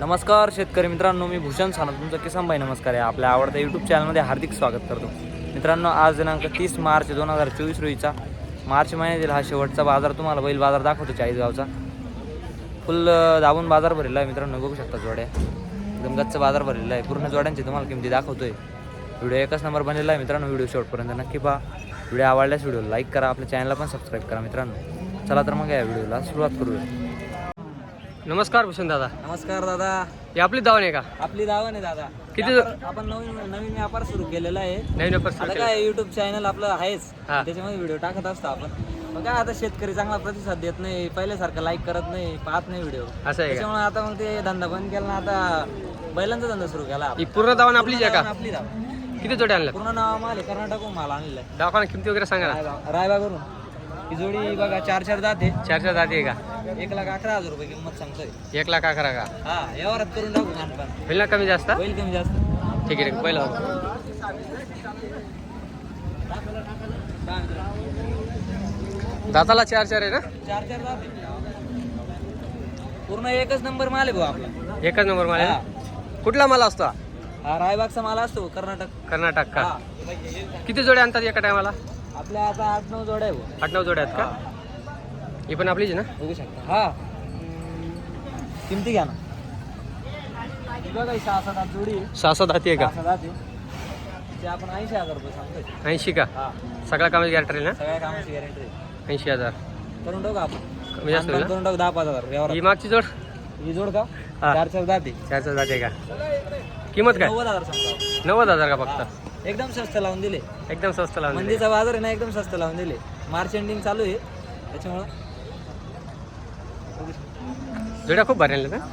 नमस्कार शेतकरी मित्रांनो मी भूषण सानप. तुमचं किसान भाई नमस्कार आहे. आपल्या आवडत्या यूट्यूब चॅनलमध्ये हार्दिक स्वागत करतो. मित्रांनो आज दिनांक तीस मार्च दोन हजार चोवीस रोजीचा. मार्च महिन्यातील हा शेवटचा बाजार तुम्हाला बैल बाजार दाखवतो चाळीसगावचा फुल दाबून बाजार भरलेला आहे मित्रांनो बघू शकता जोड्या. एकदम गच्च बाजार भरलेला आहे. पूर्ण जोड्यांची तुम्हाला किमती दाखवतोय. व्हिडिओ एकच नंबर बनलेला आहे मित्रांनो व्हिडिओ शेवटपर्यंत नक्की पहा. व्हिडिओ आवडल्यास व्हिडिओ लाईक करा. आपल्या चॅनलला पण सबस्क्राईब करा मित्रांनो. चला तर मग या व्हिडिओला सुरुवात करूया. नमस्कार भूषण दादा. नमस्कार दादा. ही आपली दावण आहे का? आपली दावा आहे दादा. किती- व्यापार- आपण नवीन नवीन व्यापार सुरू केलेला आहे. नवीन व्यापार सुरू आता केला. काय युट्यूब चॅनल आपलं आहेच. हा. त्याच्यामध्ये व्हिडिओ टाकत असतो आपण. मग काय आता शेतकरी चांगला प्रतिसाद देत नाही. पहिल्यासारखं लाईक करत नाही पाहत नाही व्हिडिओ असं आहे का? त्याच्यामुळे आता मग ते धंदा बंद केला ना आता बैलांचा धंदा सुरू केला आपण. ही पूर्ण आपलीच आहे पूर्ण का आपली दावा किती जोड्या आणल्या पूर्ण नाव माल आहे कर्नाटकहून माल आणलेला आहे दवाखाना किमती वगैरे सांगा ना. रायबाग रायबागवरून. ही जोडी बघा चार चार जाते चार चार जाती आहे का? एक लाख अकरा हजार रुपये किंमत सांगतोय. एक लाख अकरा का? हा व्यवहारात करून टाकू खानपान होईल ना कमी जास्त? बैल कमी जास्त. ठीक आहे ठीक आहे. पहिलं दाताला चार चार आहे ना? चार चार जाते पूर्ण एकच नंबर माल आहे भाऊ आपला. एकच नंबर मला हा. कुठला माल असतो? हा? हा रायबागचा माल असतो कर्नाटक. कर्नाटक का? हा. किती जोड्या आणतात एका टायमाला? आपल्या आता आठ नऊ जोड्या आहे आठ नऊ जोड्या आहेत का? ही. पण आपलीच आहे ना? बघू शकता. हा. किमती घ्या ना. ही बघा ही सहा सात आठ जोडी आहे. सहा सात हाती आहे सहा का सात आठ आहे. ते आपण ऐंशी हजार रुपये सांगतोय. ऐंशी का? हा. सगळ्या कामाची गॅरंटी राहील ना? सगळ्या कामाची गॅरंटी आहे. ऐंशी हजार. करून टाकू आपण. कमी जास्त होईल करून टाकू दहा पाच हजार ना व्यवहार ही मागची जोड? ही जोड का? हा. चार चार जाते. चार चार जाते का? किंमत काय? नव्वद हजार सांगतो नव्वद हजार का फक्त? एकदम स्वस्त लावून दिले. एकदम स्वस्त लावून दिले. मंदीचा बाजार आहे ना एकदम स्वस्त लावून दिले. मार्च एंडिंग चालू आहे. त्याच्यामुळं जोड्या खूप भारी आणल्या ना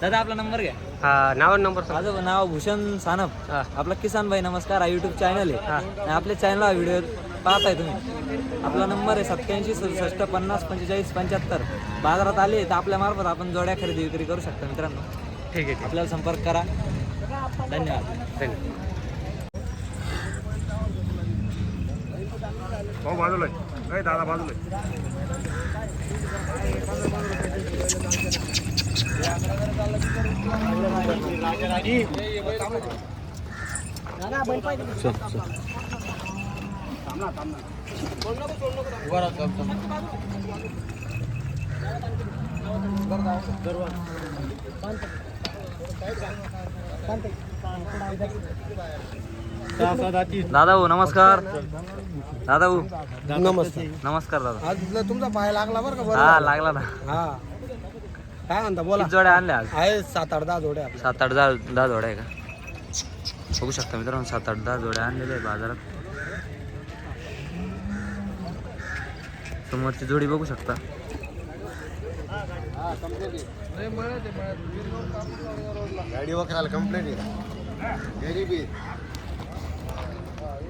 दादा आपला नंबर घ्या. हा नाव आणि नंबर सांग. माझं नाव भूषण सानप. हा. आपला किसान भाई नमस्कार हा यूट्यूब चॅनल आहे. हा. आणि आपल्या चॅनलला व्हिडिओ पाहताय तुम्ही. आपला नंबर आहे सत्याऐंशी सदुसष्ट पन्नास पंचेचाळीस पंच्याहत्तर. बाजारात आले तर आपल्या मार्फत आपण जोड्या खरेदी विक्री करू शकता मित्रांनो. ठीक आहे ठीक आपल्याला संपर्क करा. धन्यवाद. धन्यवाद. भाऊ बाजूला आहे. दादा बाजूला आहे. दादा भाऊ नमस्कार. दादा भाऊ. नमस्ते नमस्कार दादा. आज तुमचा पाय लागला बरं का हा लागला ना. हा. काय म्हणता बोला. किती जोड्या आणल्या आज? आहे सात आठ दहा जोड्या आपल्या. सात आठ दहा दहा जोड्या आहे का? बघू शकता मित्रांनो सात आठ दहा जोड्या आणलेल्या आहे बाजारात. समोरची जोडी बघू शकता. गाडी वखराला कंप्लेंट आहे. बी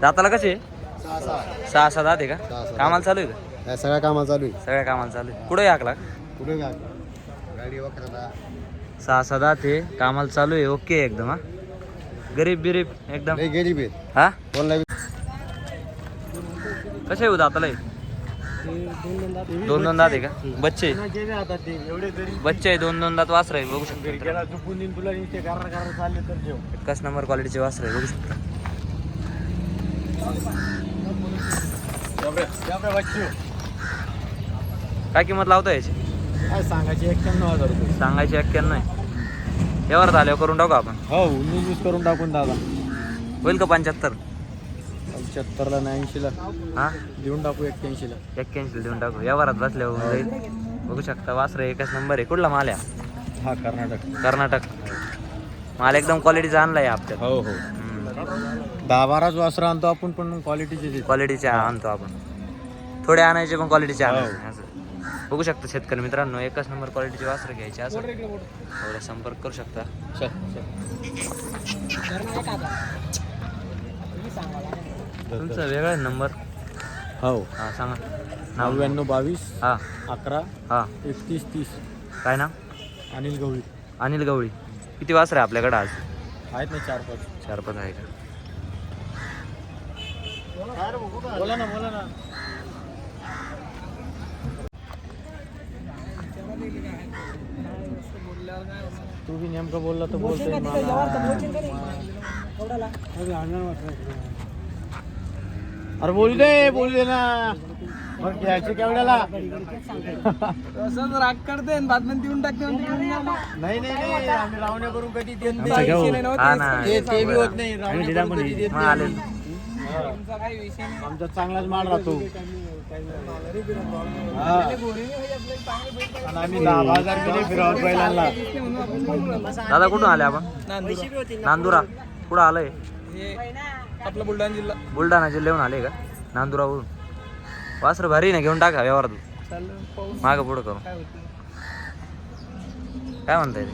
दाताला कसे सहा सहा दात आहे का? सहा सहा. कामाला चालू आहे का? सगळ्या कामाला चालू आहे. सगळ्या कामाला चालू आहे. कुठे हाकला कुठे गा गाडी वखराला सहा सहा दात आहे. कामाला चालू आहे. ओके एकदम हा? गरीब बिरीब एकदम. नाही गेली बी हा? कोणला कसे आहे हो दाताला? हे? दोन दोन दात आहे का? बच्चे बच्चे आहे दोन दोन दात वासर आहे बघू शकता एकच नंबर क्वालिटीचे वासर आहे बघू शकता. काय किंमत लावता याची? काय सांगायचे एक्क्याण्णव हजार रुपये. सांगायची एक्क्याण्णव आहे. व्यवहारात आल्यावर करून टाकू आपण. हो वीस करून टाकून दादा. होईल का पंच्याहत्तर? पंच्याहत्तरला नाही ऐंशीला हा? देऊन टाकू एक्क्याऐंशीला. एक्क्याऐंशी देऊन टाकू. व्यवहारात बसल्यावर होऊन जाईल. बघू शकता वासर एकच नंबर आहे. कुठला माल आहे? हा कर्नाटक? कर्नाटक. माल एकदम क्वालिटीचा आणला आहे आपल्यात. हो हो. दहा बाराच वासरं आणतो आपण पण मग क्वालिटीचे क्वालिटीचे आणतो आपण. थोडे आणायचे पण क्वालिटीचे हो. आणायचे असं. बघू शकता शेतकरी मित्रांनो एकच नंबर क्वालिटीचे वासर घ्यायचे असं. थोडा संपर्क करू शकता. तुमचा वेगळा नंबर? हो. हा सांगा. नाव? नव्याण्णव बावीस हा. अकरा हा. एकतीस तीस. काय नाव? अनिल गवळी. अनिल गवळी. किती वासर आहे आपल्याकडे आज? आहेत ना चार पाच. चार पाच आहे का? बोला ना बोला ना. तू बी नेमकं बोलला तर बोलतोय अरे बोल दे बोल दे ना. मग घ्यायचे केवढ्याला? राग करते बातम्या देऊन टाकते नाही नाही नाही. आम्ही रावण्या करून कधी देत हा नाही. ना. ते ते बी होत नाही. रावण्या करून कधी देत नाही आमचा चांगलाच माल राहतो. हा. आणि आम्ही दहा हजार बी नाही फिरवत बैलांना. दादा कुठून आले आपण? नांदुरा. कुठं आलंय? आपला बुलढाणा जिल्हा बुलढाणा जिल्ह्याहून आले का? नांदुरावरून. वासर भारी ना घेऊन टाका व्यवहारात. चाललं पाऊस मागं पुढं करून. काय होतं काय म्हणताय ते.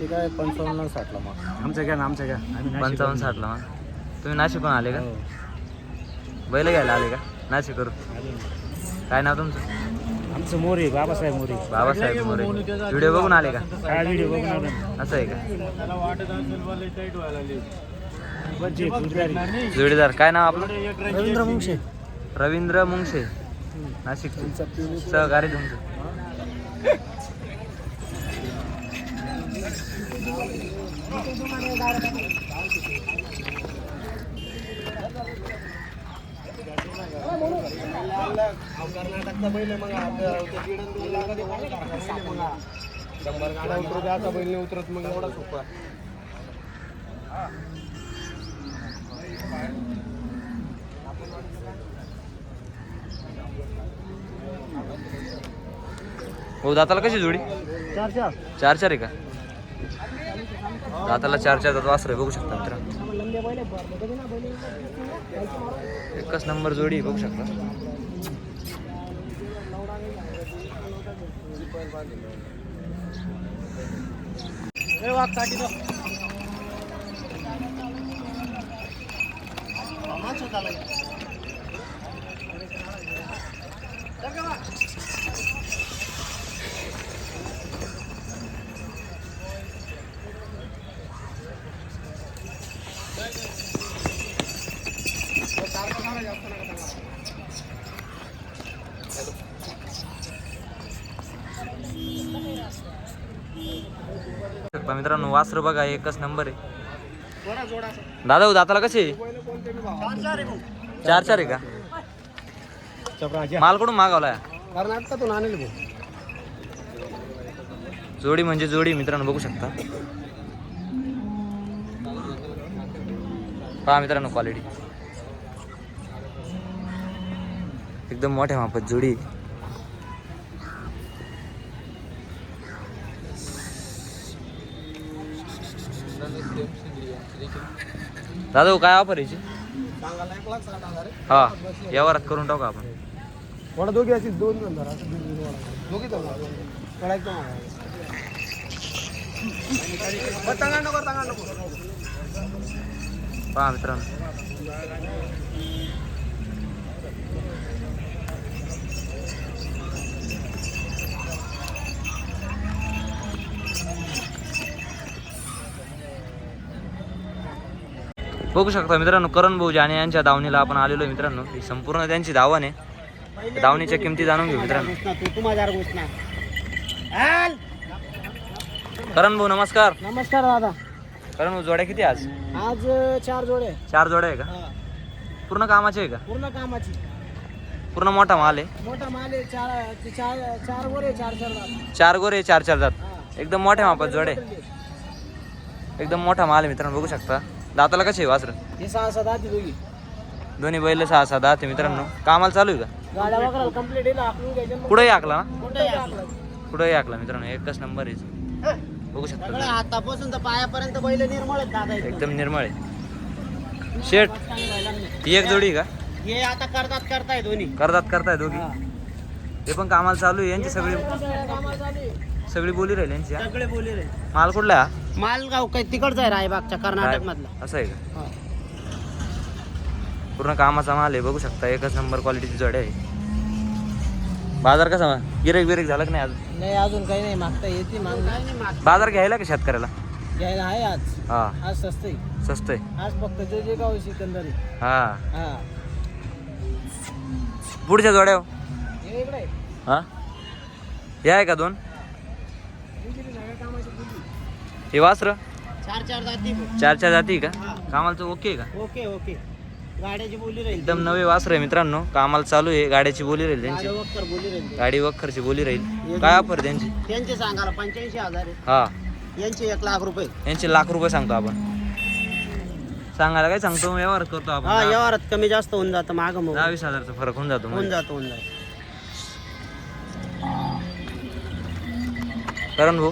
ते काय पंचावन्न साठला मग. आमचं घ्या ना आमचं घ्या. पंचावन्न साठला मग. तुम्ही नाशिकहून आले का? बैल घ्यायला आले का? नाशिकवरून? काय नाव तुमचं? आमचं मोरे बाबासाहेब मोरे. बाबासाहेब मोरे. व्हिडिओ बघून आले का? काय व्हिडिओ बघून आलो. असं आहे का? त्याला वाटत असेल मला टाईट व्हायला लागली. बच्चे शंभर उतरत आता बैल नाही उतरत मग एवढा सोपा हो दाताला कशी जोडी? चार चार चार चार आहे का? दाताला चार चार दात वासर आहे बघू शकता मित्र एकच नंबर जोडी आहे, बघू शकता. చేస్తున్నాను కదా शकता मित्रांनो वासर बघा एकच नंबर आहे. दादा दाताला कसे चार चार आहे का? माल कुठून मागवलाय? जोडी म्हणजे जोडी मित्रांनो बघू शकता. पहा मित्रांनो क्वालिटी एकदम मोठ्या मापात जोडी. दादा हो, काय ऑफर याची आहे. हा व्यवहारात करून टाकू आपण वडा दोघी असतील दोन जण धरा. दोघी तर. वडा एकदम पहा मित्रांनो बघू शकता मित्रांनो करण भाऊ जाने यांच्या दावणीला आपण आलेलो आहे मित्रांनो. ही संपूर्ण त्यांची दावण आहे. दावणीच्या किमती जाणून घेऊ मित्रांनो. करण भाऊ नमस्कार. नमस्कार दादा. करण भाऊ जोड्या किती आज? आज चार जोडे. चार जोड्या आहे का? पूर्ण कामाचे आहे का? पूर्ण कामाची. पूर्ण मोठा माल आहे. मोठा माल आहे चार ते चार चार चार गोरे चार चार जात एकदम मोठ्या मापात जोडे. एकदम मोठा माल आहे मित्रांनो बघू शकता. दाताला कसे आहे वासर? हे सहा सात आधी दोघी. दोन्ही बैल सहा सहा दहा ते मित्रांनो. कामाला चालू आहे का? गाड्या वगैरे कंप्लीट येईल आखलून घ्यायचं मग कुठंही आकला ना? कुठंही आखलं. कुठंही आकला मित्रांनो एकच नंबर आहे. बघू शकता हातापासून तर पायापर्यंत बैल निर्मळ आहेत दादा इथं. एकदम निर्मळ आहे. शेट चांगलं व्हायला लागले. ही एक जोडी का? हे आता करतात करताय दोन्ही. करतात करताय दोघी. हे पण कामाला चालू आहे यांची सगळी कामाला चालू आहे. सगळी बोली राहील यांची हा? सगळे बोले रे माल कुठला आहे? हा? मालगाव काही तिकडचा आहे रायबागच्या कर्नाटक मधला. असं आहे का? पूर्ण कामाचा माल आहे बघू शकता एकच नंबर क्वालिटीची जोडी आहे. बाजार कसा गिरेक बिरेक झालं की नाही अजून? नाही अजून काही नाही मागता येते माग नाही माग बाजार घ्यायला का शेतकऱ्याला? घ्यायला आहे आज. हा. आज स्वस्त आहे स्वस्त आहे आज फक्त जे जे गाव आहे सिकंदरी. हा. हा. पुढच्या जोड्या हो. हे इकडे आहे. हा? हे आहे का दोन? हे वासर? चार चार जाती चार चार जाती का? कामाला ओके का? Okay okay. गाड्याची बोली राहील एकदम नवे वासर आहे मित्रांनो. कामाला चालू आहे. गाड्याची बोली राहील त्यांची. गाडी वखरची बोली राहील. काय ऑफर त्यांची? त्यांचे सांगायला पंच्याऐंशी हजार आहे. हा. यांचे एक लाख रुपये. यांचे लाख रुपये सांगतो आपण. सांगायला काय सांगतो? व्यवहार करतो आपण. व्यवहारात कमी जास्त होऊन जातं माग मग. दहा वीस हजारचा फरक होऊन जातो होऊन. जातं होऊन जातं. करण भाऊ.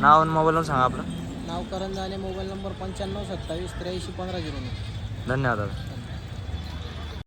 नाव आणि मोबाईल नंबर सांगा आपलं. नाव करण झाले मोबाईल नंबर पंच्याण्णव सत्तावीस त्र्याऐंशी पंधरा झिरो धन्यवाद दादा.